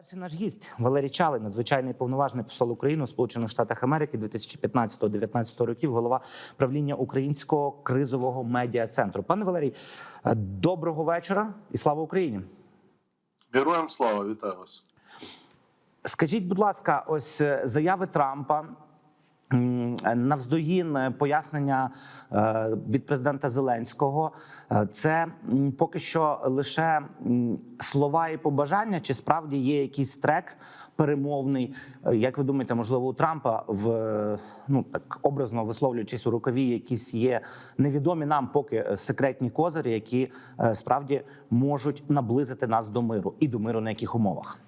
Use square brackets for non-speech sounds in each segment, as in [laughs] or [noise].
Перший наш гість Валерій Чалий, надзвичайний повноважний посол України у Сполучених Штатах Америки 2015-2019 років, голова правління Українського кризового медіа центру. Пане Валерій, е, доброго вечора і слава Україні. Героям слава, вітаю вас. Скажіть, будь ласка, ось е, заяви Трампа. Навздогін е, пояснення е, від президента Зеленського Е, це поки що лише слова і побажання, чи справді є якийсь трек перемовний? Як ви думаєте, можливо, у Трампа в ну так образно висловлюючись у рукаві, якісь є невідомі нам поки секретні козирі, які справді можуть наблизити нас до миру і до миру на яких умовах?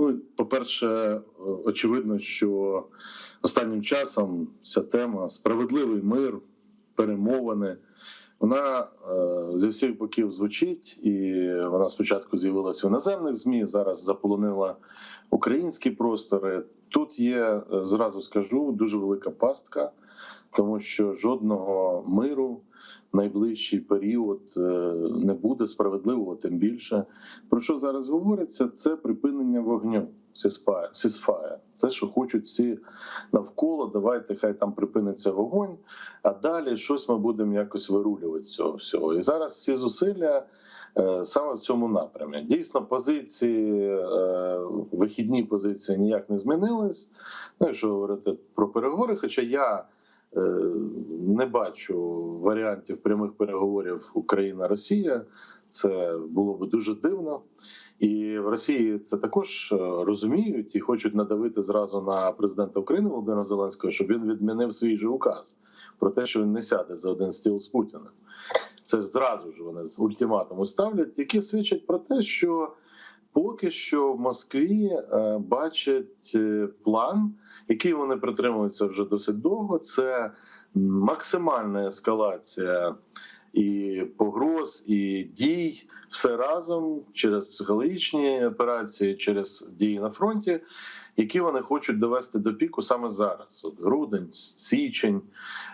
Ну, по-перше, очевидно, що останнім часом ця тема справедливий мир, перемовини. Вона е, зі всіх боків звучить, і вона спочатку з'явилася в іноземних змі, зараз заполонила українські простори. Тут є, е, зразу скажу, дуже велика пастка, тому що жодного миру в найближчий період е, не буде справедливого, тим більше. Про що зараз говориться? Це припинення вогню. Сісфая. Це, що хочуть всі навколо. Давайте хай там припиниться вогонь, а далі щось ми будемо якось вирулювати цього всього. І зараз всі зусилля е, саме в цьому напрямі. Дійсно, позиції, е, вихідні позиції ніяк не змінились. Ну, якщо говорити про переговори, хоча я. Е, Не бачу варіантів прямих переговорів Україна-Росія. Це було би дуже дивно. І в Росії це також е, розуміють і хочуть надавити зразу на президента України Володимира Зеленського, щоб він відмінив свій же указ про те, що він не сяде за один стіл з Путіним. Це зразу ж вони з ультиматуму ставлять, які свідчать про те, що поки що в Москві е, бачать е, план, який вони притримуються вже досить довго. Це максимальна ескалація і погроз, і дій все разом через психологічні операції, через дії на фронті, які вони хочуть довести до піку саме зараз. От грудень, січень,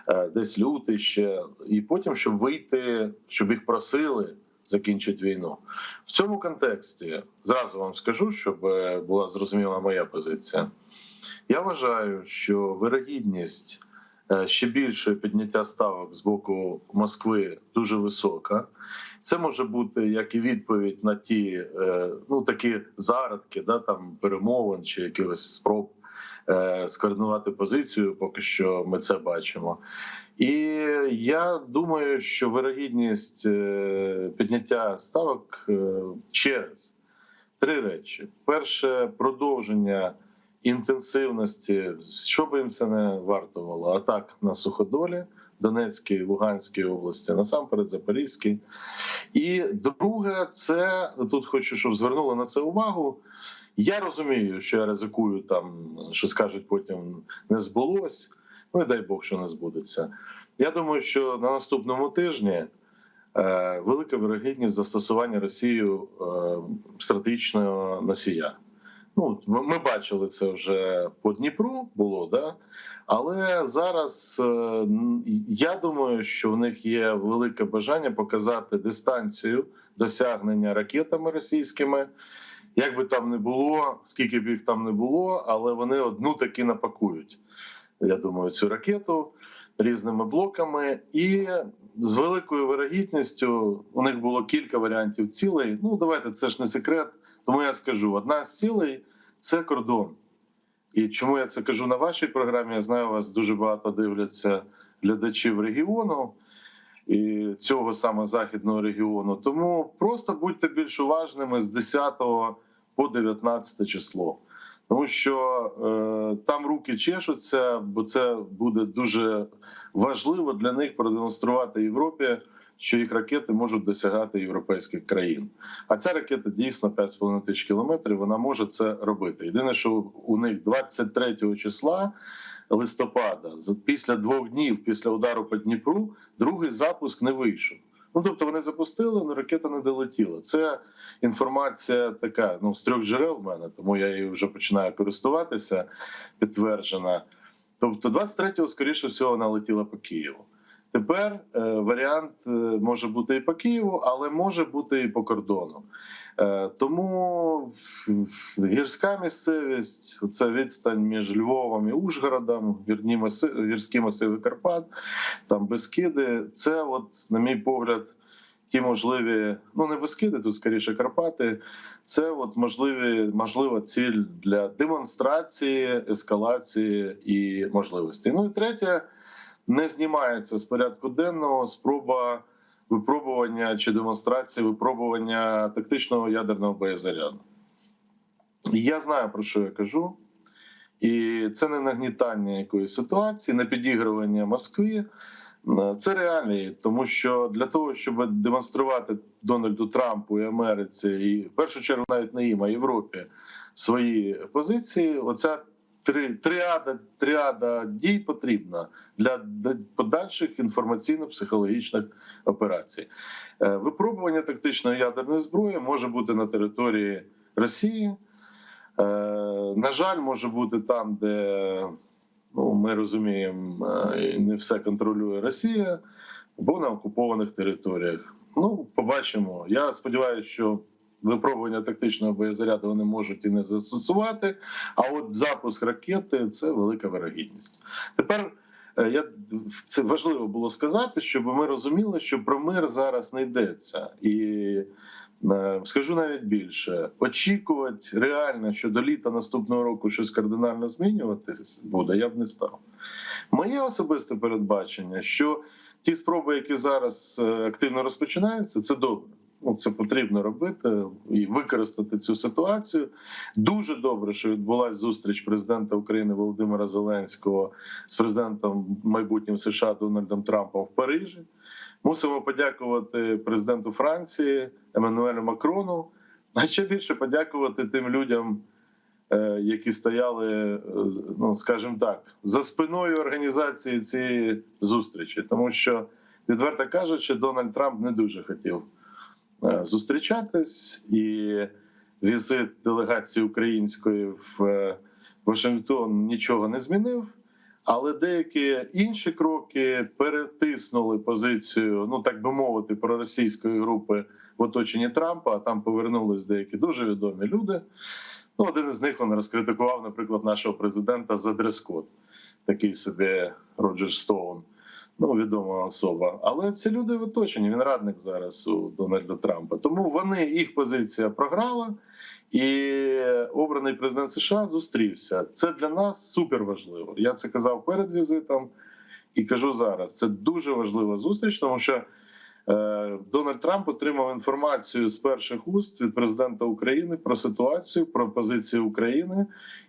е, десь лютий ще, і потім, щоб вийти, щоб їх просили. Закінчить війну в цьому контексті. Зразу вам скажу, щоб е, була зрозуміла моя позиція. Я вважаю, що вирогідність е, ще більше підняття ставок з боку Москви дуже висока. Це може бути як і відповідь на ті е, ну такі зародки, да там перемовин чи якихось спроб скоординувати позицію. Поки що ми це бачимо. І я думаю, що вирогідність е, підняття ставок е, через три речі: перше продовження інтенсивності, що би їм це не вартувало, атак на суходолі. Донецькій, Луганській області, насамперед Запорізькій. І друге, це тут хочу, щоб звернули на це увагу. Я розумію, що я ризикую там, що скажуть потім не збулось. Ну і дай Бог, що не збудеться. Я думаю, що на наступному тижні е, велика вирогідність застосування Росією е, стратегічного носія. Ну, ми бачили це вже по Дніпру було, да? але зараз е, я думаю, що в них є велике бажання показати дистанцію досягнення ракетами російськими. Як би там не було, скільки б їх там не було, але вони одну таки напакують. Я думаю, цю ракету різними блоками, і з великою вирогідністю у них було кілька варіантів цілей. Ну давайте це ж не секрет. Тому я скажу: одна з цілей це кордон. І чому я це кажу на вашій програмі? Я знаю, вас дуже багато дивляться глядачів регіону і цього саме західного регіону. Тому просто будьте більш уважними з 10 по 19 число. Тому що е, там руки чешуться, бо це буде дуже важливо для них продемонструвати Європі, що їх ракети можуть досягати європейських країн. А ця ракета дійсно 5,5 тисяч кілометрів. Вона може це робити. Єдине, що у них 23 числа листопада, після двох днів після удару по Дніпру, другий запуск не вийшов. Ну тобто вони запустили, але ракета не долетіла. Це інформація така. Ну з трьох джерел в мене, тому я її вже починаю користуватися. Підтверджена. Тобто, 23-го, скоріше всього, вона летіла по Києву. Тепер е, варіант е, може бути і по Києву, але може бути і по кордону. Е, тому гірська місцевість, це відстань між Львовом і Ужгородом, гірні маси- гірські масиви Карпат, там Бескиди. Це, от, на мій погляд, ті можливі, ну не Бескиди, тут скоріше Карпати. Це от можливі, можлива ціль для демонстрації, ескалації і можливостей. Ну і третє, не знімається з порядку денного спроба випробування чи демонстрації випробування тактичного ядерного боєзаряду. Я знаю про що я кажу, і це не нагнітання якоїсь ситуації, не підігрування Москві. Це реалії, тому що для того, щоб демонструвати Дональду Трампу і Америці, і в першу чергу навіть не їм, а Європі свої позиції, оця три тріада, тріада дій потрібна для подальших інформаційно-психологічних операцій. Е, Випробування тактичної ядерної зброї може бути на території Росії. Е, На жаль, може бути там, де ну, ми розуміємо, е, не все контролює Росія, або на окупованих територіях. Ну, побачимо. Я сподіваюся, що випробування тактичного боєзаряду вони можуть і не застосувати. А от запуск ракети це велика вирогідність. Тепер е, я це важливо було сказати, щоб ми розуміли, що про мир зараз не йдеться. І е, скажу навіть більше: очікувати реально, що до літа наступного року щось кардинально змінюватись буде, я б не став. Моє особисте передбачення, що ті спроби, які зараз е, активно розпочинаються, це добре. Ну, це потрібно робити і використати цю ситуацію. Дуже добре, що відбулася зустріч президента України Володимира Зеленського з президентом майбутнім США Дональдом Трампом в Парижі. Мусимо подякувати президенту Франції Еммануелю Макрону. А ще більше подякувати тим людям, е, які стояли, е, ну скажімо так, за спиною організації цієї зустрічі, тому що, відверто кажучи, Дональд Трамп не дуже хотів зустрічатись, і візит делегації української в е, Вашингтон нічого не змінив. Але деякі інші кроки перетиснули позицію, ну так би мовити, проросійської групи в оточенні Трампа. А там повернулись деякі дуже відомі люди. Ну, один із них він розкритикував, наприклад, нашого президента за дрес-код. Такий собі Роджер Стоун, ну відома особа. Але ці люди в оточенні. Він радник зараз у Дональда Трампа. Тому вони їх позиція програла, і обраний президент США зустрівся. Це для нас супер важливо. Я це казав перед візитом і кажу зараз. Це дуже важлива зустріч, тому що. Е, Дональд Трамп отримав інформацію з перших уст від президента України про ситуацію, про позицію України,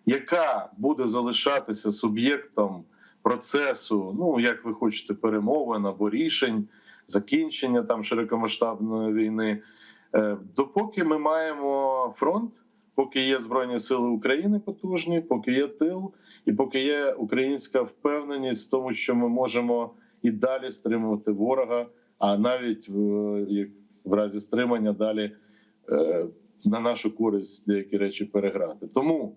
яка буде залишатися суб'єктом процесу. Ну як ви хочете, перемовин або рішень, закінчення там широкомасштабної війни. Е, Допоки ми маємо фронт, поки є збройні сили України потужні, поки є тил, і поки є українська впевненість в тому, що ми можемо і далі стримувати ворога а навіть в, в разі стримання далі е, на нашу користь деякі речі переграти. Тому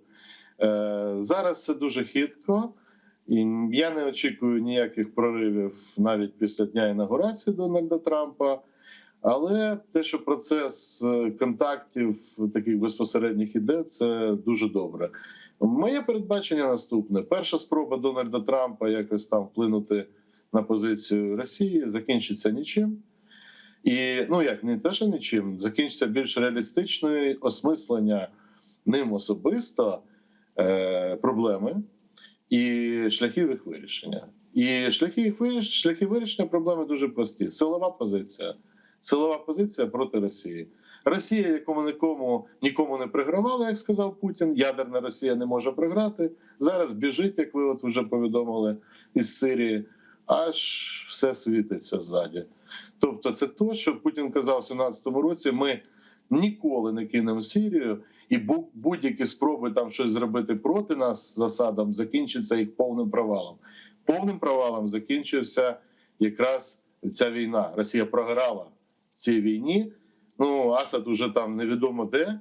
е, зараз все дуже хитко, і я не очікую ніяких проривів навіть після дня інаугурації Дональда Трампа. Але те, що процес е, контактів таких безпосередніх іде, це дуже добре. Моє передбачення наступне: перша спроба Дональда Трампа якось там вплинути на позицію Росії закінчиться нічим. І ну як не те, що нічим, закінчиться більш реалістичною осмислення ним особисто е, проблеми і шляхів їх вирішення. І шляхи їх вирішення, шляхи вирішення проблеми дуже прості: силова позиція, силова позиція проти Росії. Росія, якому нікому нікому не пригравала, як сказав Путін. Ядерна Росія не може приграти. Зараз біжить, як ви от вже повідомили, із Сирії аж все світиться ззаді. Тобто, це то, що Путін казав у 17-му році. Ми ніколи не кинемо Сирію, і бу- будь-які спроби там щось зробити проти нас засадам закінчаться їх повним провалом. Повним провалом закінчився якраз ця війна. Росія програла в цій війні. Ну, Асад уже там невідомо де,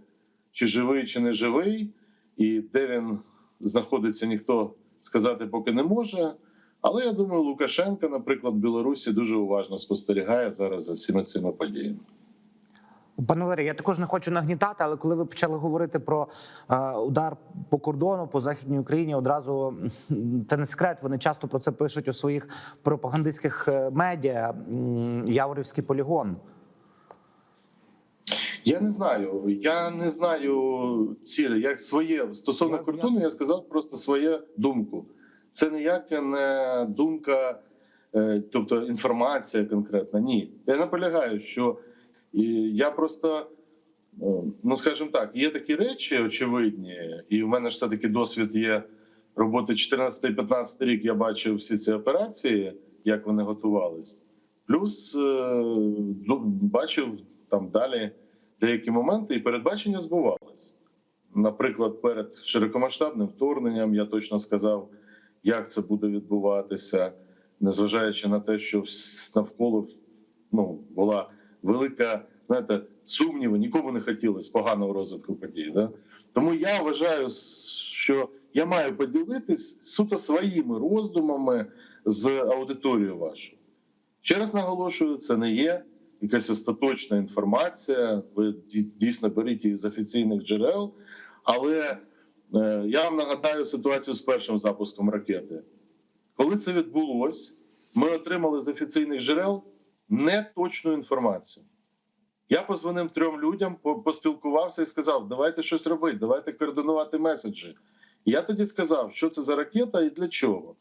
чи живий, чи не живий, і де він знаходиться, ніхто сказати поки не може. Але я думаю, Лукашенко, наприклад, в Білорусі дуже уважно спостерігає зараз за всіма цими подіями. Пане Валерію, я також не хочу нагнітати, але коли ви почали говорити про е, удар по кордону по західній Україні, одразу це не секрет. Вони часто про це пишуть у своїх пропагандистських е, медіа. Яворівський полігон. Я не знаю. Я не знаю цілі. Як своє стосовно Я- кордону, я сказав просто свою думку. Це ніяка не думка, е, тобто інформація конкретна. Ні. Я наполягаю, що і я просто, е, ну скажімо так, є такі речі очевидні, і в мене ж все таки досвід є роботи 14-15 рік. Я бачив всі ці операції, як вони готувались. Плюс е, ну, бачив там далі деякі моменти, і передбачення збувались. Наприклад, перед широкомасштабним вторгненням я точно сказав, як це буде відбуватися, незважаючи на те, що навколо ну, була велика, знаєте, сумніви, нікому не хотілося поганого розвитку подій. Да? Тому я вважаю, що я маю поділитись суто своїми роздумами з аудиторією вашою. Ще раз наголошую, це не є якась остаточна інформація. Ви дійсно беріть її з офіційних джерел. Але е, я вам нагадаю ситуацію з першим запуском ракети. Коли це відбулось, ми отримали з офіційних джерел неточну інформацію. Я позвонив трьом людям, поспілкувався і сказав: давайте щось робити, давайте координувати меседжі. Я тоді сказав, що це за ракета і для чого.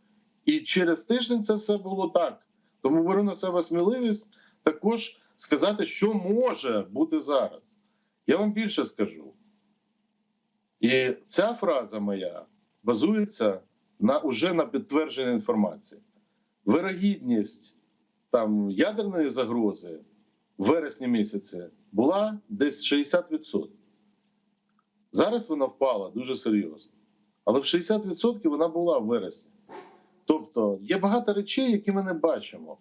І через тиждень це все було так. Тому беру на себе сміливість також сказати, що може бути зараз. Я вам більше скажу. І ця фраза моя базується на уже на підтвердженій інформації. Вирогідність там ядерної загрози в вересні місяці була десь 60%. Зараз вона впала дуже серйозно. Але в 60% вона була в вересні. Тобто є багато речей, які ми не бачимо.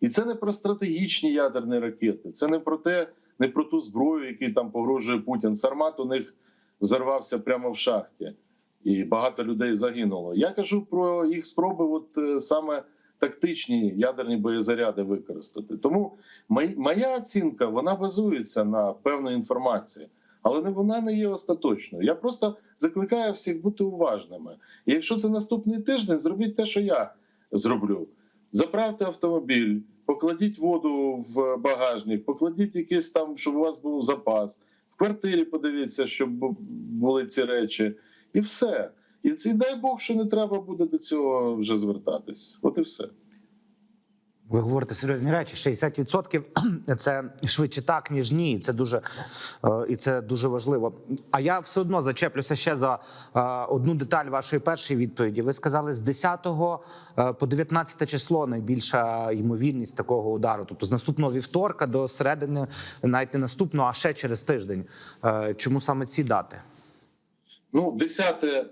І це не про стратегічні ядерні ракети, це не про те, не про ту зброю, яку там погрожує Путін. Сармат у них взорвався прямо в шахті, і багато людей загинуло. Я кажу про їх спроби, от е, саме тактичні ядерні боєзаряди використати. Тому моя оцінка вона базується на певній інформації, але не вона не є остаточною. Я просто закликаю всіх бути уважними. І якщо це наступний тиждень, зробіть те, що я зроблю. Заправте автомобіль, покладіть воду в багажник, покладіть якийсь там, щоб у вас був запас. В квартирі подивіться, щоб були ці речі, і все. І це дай Бог, що не треба буде до цього вже звертатись. От і все. Ви говорите серйозні речі. 60% – [clears throat] це швидше так, ніж ні. Це дуже е, і це дуже важливо. А я все одно зачеплюся ще за е, одну деталь вашої першої відповіді. Ви сказали з 10 е, по 19 число найбільша ймовірність такого удару. Тобто з наступного вівторка до середини, навіть не наступного, а ще через тиждень. Чому саме ці дати? Ну, 10 е,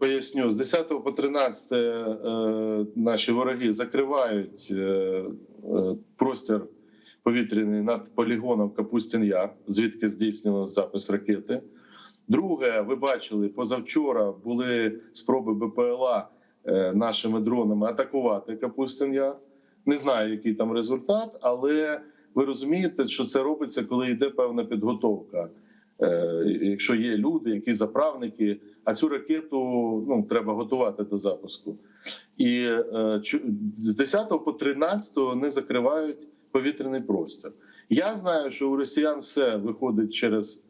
поясню, з 10 по 13 е, наші вороги закривають е, простір повітряний над полігоном Капустін Яр, звідки здійснювався запис ракети. Друге, ви бачили, позавчора були спроби БПЛА нашими дронами атакувати Капустин Яр. Не знаю, який там результат, але ви розумієте, що це робиться, коли йде певна підготовка. Е, якщо є люди, які заправники, а цю ракету ну треба готувати до запуску. І е, з 10 по 13 не закривають повітряний простір. Я знаю, що у росіян все виходить через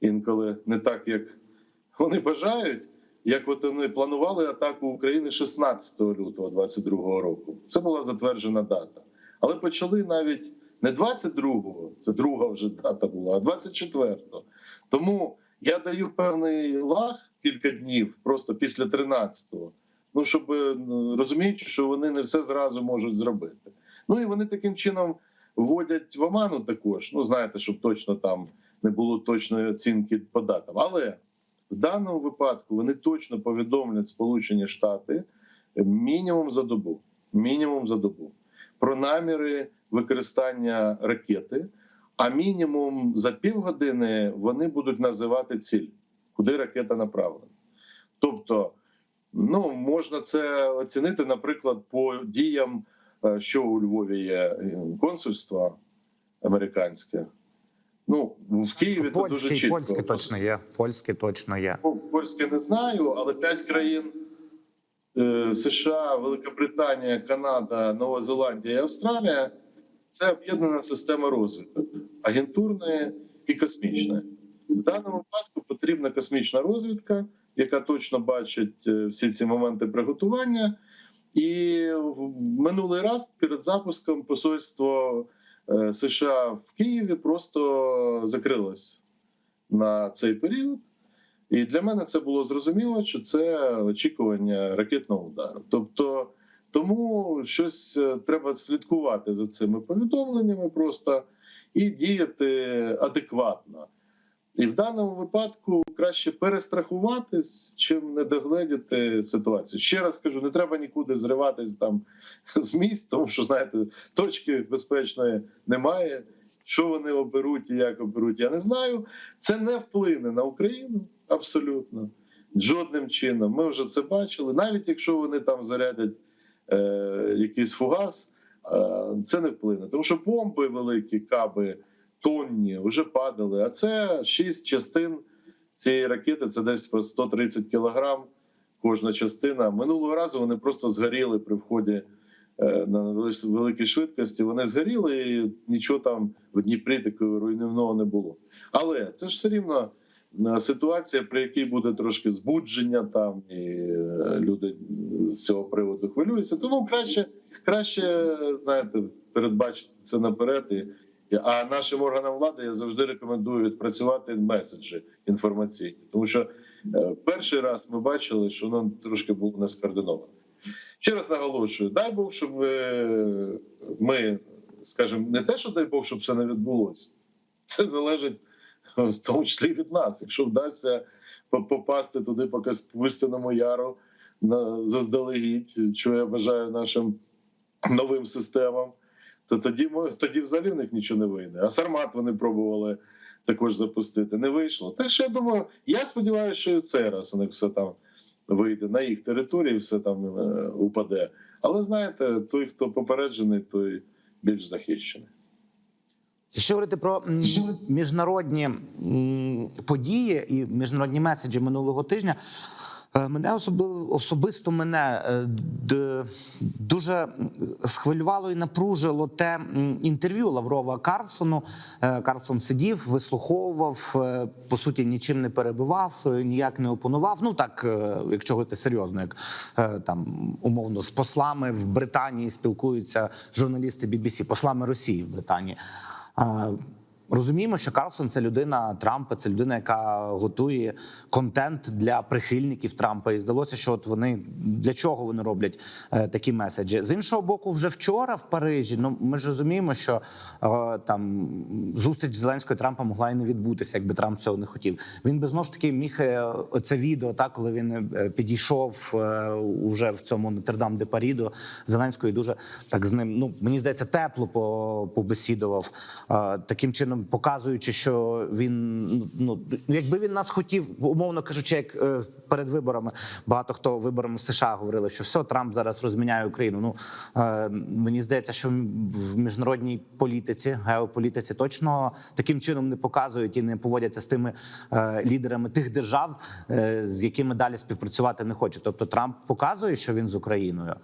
інколи не так, як вони бажають. Як от вони планували атаку України 16 лютого 22 року. Це була затверджена дата. Але почали навіть не 22-го, це друга вже дата була, а 24-го. Тому я даю певний лаг кілька днів просто після 13-го. Ну, щоб е, розуміючи, що вони не все зразу можуть зробити. Ну і вони таким чином вводять в оману також. Ну, знаєте, щоб точно там не було точної оцінки по датам. Але в даному випадку вони точно повідомлять Сполучені Штати мінімум за добу. Мінімум за добу про наміри використання ракети. А мінімум за півгодини вони будуть називати ціль, куди ракета направлена. Тобто Ну, можна це оцінити, наприклад, по діям, е, що у Львові є е, консульство американське. Ну, в Києві то дуже чітко. польський точно є. Польський точно є. Ну, Польське не знаю, але п'ять країн е, США, Великобританія, Канада, Нова Зеландія і Австралія це об'єднана система розвитку агентурної і космічної. В даному випадку потрібна космічна розвідка, яка точно бачить е, всі ці моменти приготування. І в минулий раз перед запуском посольство е, США в Києві просто закрилось на цей період. І для мене це було зрозуміло, що це очікування ракетного удару. Тобто, тому щось е, треба слідкувати за цими повідомленнями просто і діяти адекватно. І в даному випадку краще перестрахуватись, чим не догледіти ситуацію. Ще раз кажу, не треба нікуди зриватись там з місць, тому що знаєте, точки безпечної немає. Що вони оберуть і як оберуть, я не знаю. Це не вплине на Україну абсолютно жодним чином. Ми вже це бачили. Навіть якщо вони там зарядять е, якийсь фугас, це не вплине. Тому що бомби великі, каби тонні вже падали. А це шість частин цієї ракети. Це десь по 130 кілограм кожна частина. Минулого разу вони просто згоріли при вході е, на великій швидкості. Вони згоріли, і нічого там в Дніпрі такого руйнівного не було. Але це ж все рівно е, ситуація, при якій буде трошки збудження там, і е, люди з цього приводу хвилюються. Тому краще, краще знаєте, передбачити це наперед. І, а нашим органам влади я завжди рекомендую відпрацювати меседжі інформаційні, тому що е, перший раз ми бачили, що воно трошки було не скоординовано. Ще раз наголошую: дай Бог, щоб е, ми, скажімо, не те, що дай Бог, щоб це не відбулося. Це залежить в тому числі від нас. Якщо вдасться попасти туди по Каспустяному яру на заздалегідь, що я бажаю нашим новим системам, то тоді тоді взагалі в них нічого не вийде. А Сармат вони пробували також запустити. Не вийшло. Так що я думаю, я сподіваюся, що і цей раз у них все там вийде на їх території, все там е, упаде. Але знаєте, той, хто попереджений, той більш захищений. Якщо говорити про міжнародні події і міжнародні меседжі минулого тижня, е, мене особливо особисто мене е, дуже схвилювало і напружило те інтерв'ю Лаврова Карлсону. Е, Карлсон сидів, вислуховував, по суті, нічим не перебивав, ніяк не опонував. Ну так, якщо говорити серйозно, як там умовно з послами в Британії спілкуються журналісти BBC, послами Росії в Британії. А, Розуміємо, що Карлсон це людина Трампа, це людина, яка готує контент для прихильників Трампа. І здалося, що от вони для чого вони роблять е, такі меседжі. З іншого боку, вже вчора в Парижі. Ну ми ж розуміємо, що е, там зустріч Зеленського і Трампа могла і не відбутися, якби Трамп цього не хотів. Він би знову ж таки міг е, оце відео, так коли він е, підійшов е, уже в цьому Нотр-Дам де Парі до Зеленського і дуже так з ним. Ну мені здається, тепло побесідував е, таким чином, показуючи, що він ну ну, якби він нас хотів, умовно кажучи, як е, перед виборами багато хто виборами в США говорили, що все Трамп зараз розміняє Україну. Ну е, мені здається, що в міжнародній політиці, геополітиці точно таким чином не показують і не поводяться з тими е, лідерами тих держав, з якими далі співпрацювати не хоче. Тобто Трамп показує, що він з Україною.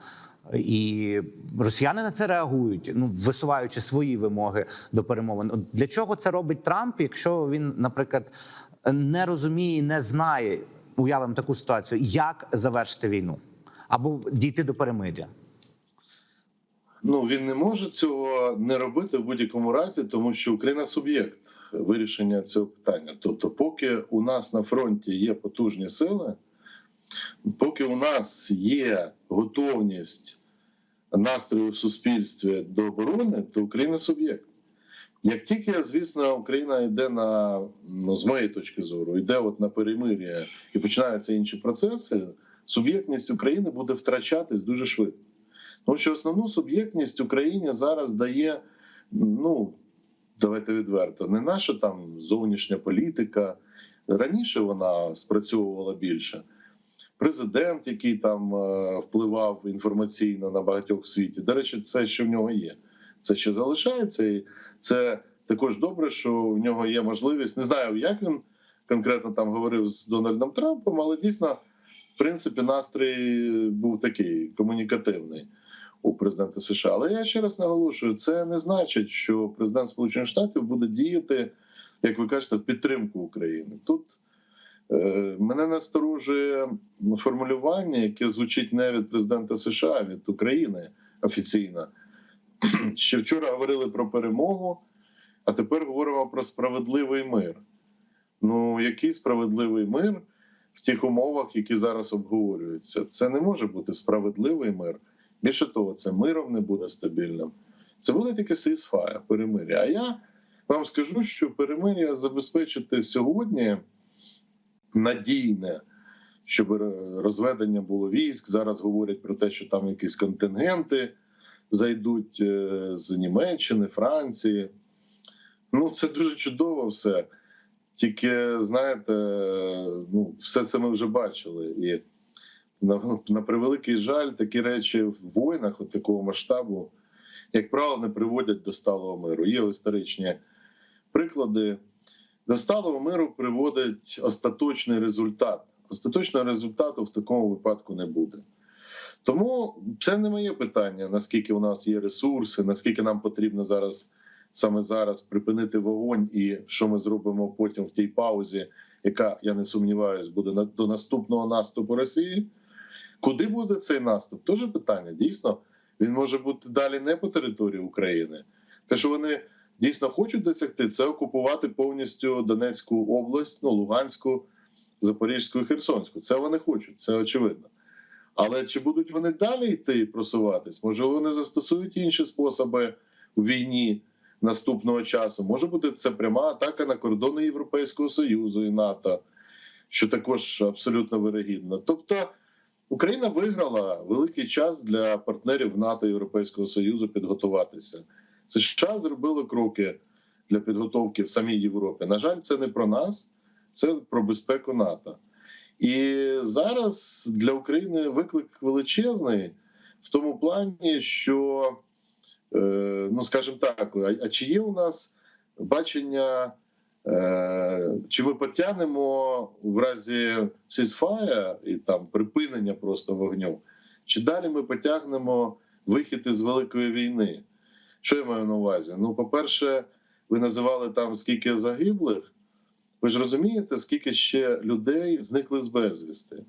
І росіяни на це реагують, ну висуваючи свої вимоги до перемовин. Для чого це робить Трамп, якщо він, наприклад, не розуміє, не знає, уявимо таку ситуацію, як завершити війну або дійти до перемир'я? Ну він не може цього не робити в будь-якому разі, тому що Україна суб'єкт вирішення цього питання. Тобто, поки у нас на фронті є потужні сили, поки у нас є готовність настрою в суспільстві до оборони, то Україна суб'єкт. Як тільки, звісно, Україна йде на ну, з моєї точки зору, йде от на перемир'я і починаються інші процеси, суб'єктність України буде втрачатись дуже швидко. Тому що основну суб'єктність Україні зараз дає, ну давайте відверто, не наша там зовнішня політика. Раніше вона спрацьовувала більше. Президент, який там е, впливав інформаційно на багатьох в світі. До речі, це що в нього є. Це ще залишається, і це також добре, що в нього є можливість. Не знаю, як він конкретно там говорив з Дональдом Трампом, але дійсно, в принципі, настрій був такий комунікативний у президента США. Але я ще раз наголошую: це не значить, що президент Сполучених Штатів буде діяти, як ви кажете, в підтримку України. Тут мене насторожує формулювання, яке звучить не від президента США, а від України офіційно. [clears throat] Ще вчора говорили про перемогу, а тепер говоримо про справедливий мир. Ну, який справедливий мир в тих умовах, які зараз обговорюються? Це не може бути справедливий мир. Більше того, це миром не буде стабільним. Це буде тільки сисфая, перемир'я. А я вам скажу, що перемир'я забезпечити сьогодні надійне, щоб розведення було військ. Зараз говорять про те, що там якісь контингенти зайдуть е, з Німеччини, Франції. Ну, це дуже чудово все. Тільки знаєте, ну, все це ми вже бачили. І на, на превеликий жаль, такі речі в воїнах от такого масштабу, як правило, не приводять до сталого миру. Є історичні приклади. До сталого миру приводить остаточний результат. Остаточного результату в такому випадку не буде. Тому це не моє питання, наскільки у нас є ресурси, наскільки нам потрібно зараз саме зараз припинити вогонь, і що ми зробимо потім в тій паузі, яка я не сумніваюсь, буде до наступного наступу Росії. Куди буде цей наступ? Теж питання. Дійсно, він може бути далі не по території України. Те, що вони дійсно хочуть досягти, це окупувати повністю Донецьку область, ну Луганську, Запорізьку і Херсонську. Це вони хочуть, це очевидно. Але чи будуть вони далі йти і просуватись? Може, вони застосують інші способи в війні наступного часу? Може бути це пряма атака на кордони Європейського Союзу і НАТО, що також абсолютно вирогідно. Тобто Україна виграла великий час для партнерів НАТО і Європейського Союзу підготуватися. США зробили кроки для підготовки в самій Європі. На жаль, це не про нас, це про безпеку НАТО. І зараз для України виклик величезний в тому плані, що, е, ну скажімо так, а, чи є у нас бачення, е, чи ми потягнемо в разі сізфая і там припинення просто вогню, чи далі ми потягнемо вихід із великої війни? Що я маю на увазі? Ну, по-перше, ви називали там скільки загиблих. Ви ж розумієте, скільки ще людей зникли з безвісти?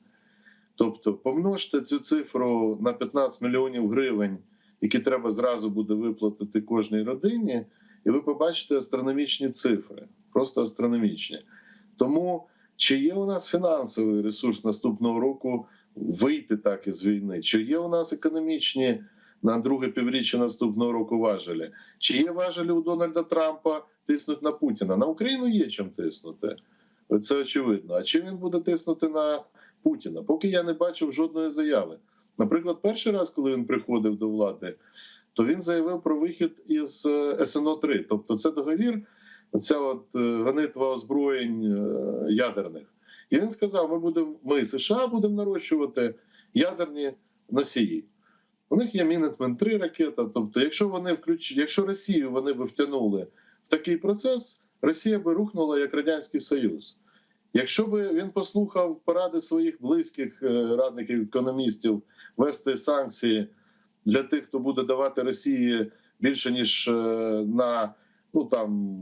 Тобто, помножте цю цифру на 15 мільйонів гривень, які треба зразу буде виплатити кожній родині, і ви побачите астрономічні цифри, просто астрономічні. Тому чи є у нас фінансовий ресурс наступного року вийти так із війни? Чи є у нас економічні на друге півріччя наступного року важелі? Чи є важелі у Дональда Трампа тиснуть на Путіна? На Україну є чим тиснути. Це очевидно. А чим він буде тиснути на Путіна? Поки я не бачив жодної заяви. Наприклад, перший раз, коли він приходив до влади, то він заявив про вихід із е, СНО 3 Тобто, це договір, ця от е, гонитва озброєнь е, ядерних. І він сказав: ми будемо, ми США будемо нарощувати ядерні носії. У них є Мінетмен 3 ракета. Тобто, якщо вони включ... якщо Росію вони би втягнули в такий процес, Росія би рухнула як Радянський Союз. Якщо би він послухав поради своїх близьких е, радників економістів вести санкції для тих, хто буде давати Росії більше ніж е, на ну там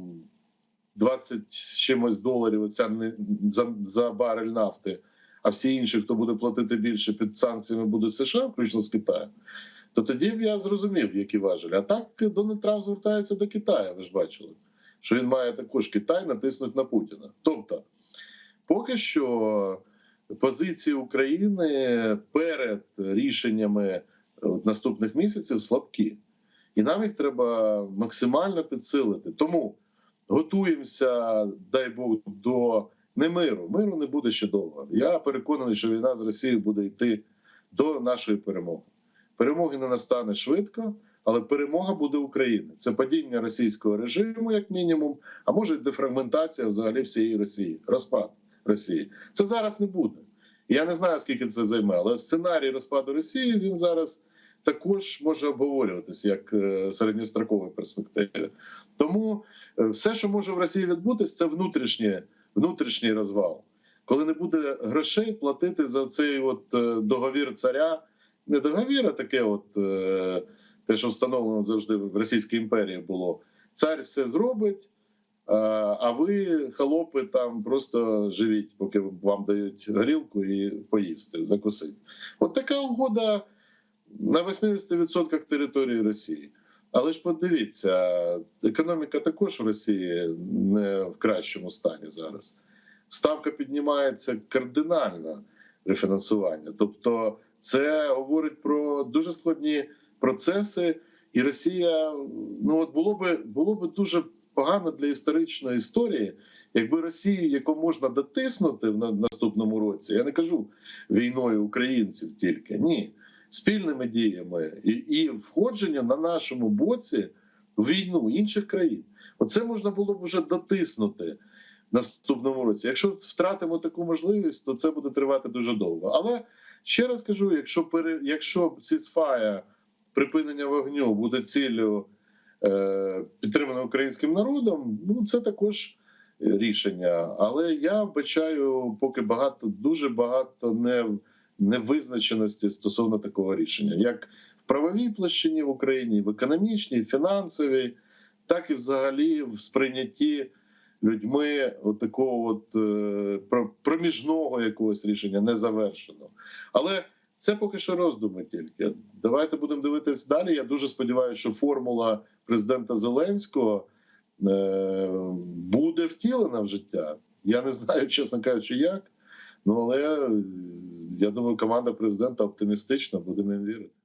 20 чимось доларів оця за, за барель нафти, а всі інші, хто буде платити більше під санкціями, будуть США, включно з Китаю, то тоді б я зрозумів, які важелі. А так Дональд Трамп звертається до Китаю. Ви ж бачили, що він має також Китай натиснути на Путіна. Тобто, поки що позиції України перед рішеннями наступних місяців слабкі, і нам їх треба максимально підсилити. Тому готуємося, дай Бог, до не миру. Миру не буде ще довго. Я переконаний, що війна з Росією буде йти до нашої перемоги. Перемоги не настане швидко, але перемога буде України. Це падіння російського режиму, як мінімум, а може дефрагментація взагалі всієї Росії, розпад Росії. Це зараз не буде. Я не знаю, скільки це займе, але сценарій розпаду Росії він зараз також може обговорюватися як е, середньострокової перспективи. Тому е, все, що може в Росії відбутись, це внутрішнє, внутрішній розвал. Коли не буде грошей платити за цей от е, договір царя, не договір, а таке, от е, те, що встановлено завжди в Російській імперії було. Цар все зробить, а, ви, холопи, там просто живіть, поки вам дають горілку і поїсти, закусити. От така угода на 80% території Росії. Але ж подивіться, економіка також в Росії не в кращому стані зараз. Ставка піднімається кардинально рефінансування. Тобто, це говорить про дуже складні процеси, і Росія ну от було би було би дуже погано для історичної історії, якби Росію, яку можна дотиснути в на- наступному році, я не кажу війною українців тільки ні, спільними діями і, і входженням на нашому боці в війну інших країн. Оце можна було б вже дотиснути наступному році. Якщо втратимо таку можливість, то це буде тривати дуже довго. Але ще раз кажу: якщо пере, якщо сісфая припинення вогню буде ціллю е, підтримана українським народом, ну це також рішення. Але я вбачаю поки багато, дуже багато не, невизначеності стосовно такого рішення, як в правовій площині в Україні, в економічній, фінансовій, так і взагалі в сприйнятті людьми от такого от е, про- проміжного якогось рішення не завершено. Але це поки що роздуми тільки. Давайте будемо дивитись далі. Я дуже сподіваюся, що формула президента Зеленського е, буде втілена в життя. Я не знаю, [laughs] чесно кажучи, як. Ну але е, я думаю, команда президента оптимістична, будемо їм вірити.